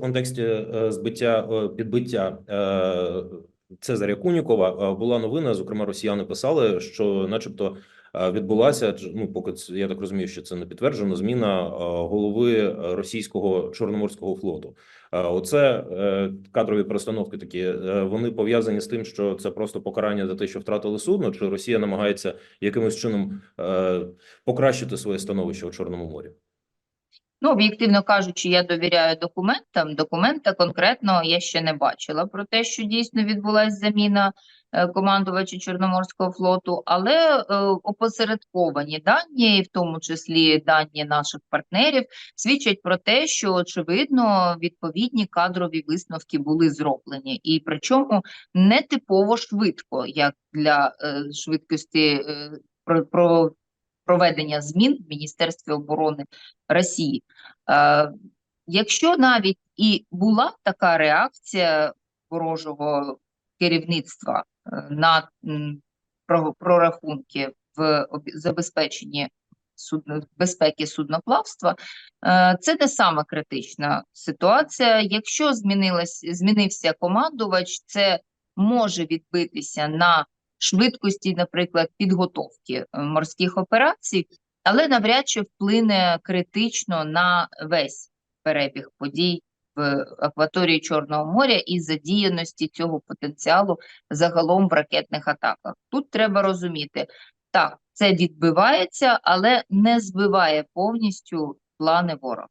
Контексті е, збиття е, підбиття е, Цезаря Кунікова була новина. Зокрема, росіяни писали, що, начебто, відбулася ну, поки я так розумію, що це не підтверджено. Зміна голови російського чорноморського флоту. Оце кадрові перестановки такі. Вони пов'язані з тим, що це просто покарання за те, що втратили судно, чи Росія намагається якимось чином покращити своє становище у Чорному морі. Ну, об'єктивно кажучи, я довіряю документам. Документа конкретно я ще не бачила про те, що дійсно відбулася заміна е, командувача Чорноморського флоту, але е, опосередковані дані, і в тому числі дані наших партнерів, свідчать про те, що очевидно відповідні кадрові висновки були зроблені, і причому не типово швидко, як для е, швидкості е, про, про проведення змін в Міністерстві оборони Росії. Е, якщо навіть і була така реакція ворожого керівництва е, на прорахунки в забезпеченні судно, безпеки судноплавства, е, це не саме критична ситуація. Якщо змінилась, змінився командувач, це може відбитися на швидкості, наприклад, підготовки е, морських операцій, але навряд чи вплине критично на весь перебіг подій в акваторії Чорного моря і задіяності цього потенціалу загалом в ракетних атаках. Тут треба розуміти, так, це відбивається, але не збиває повністю плани ворога.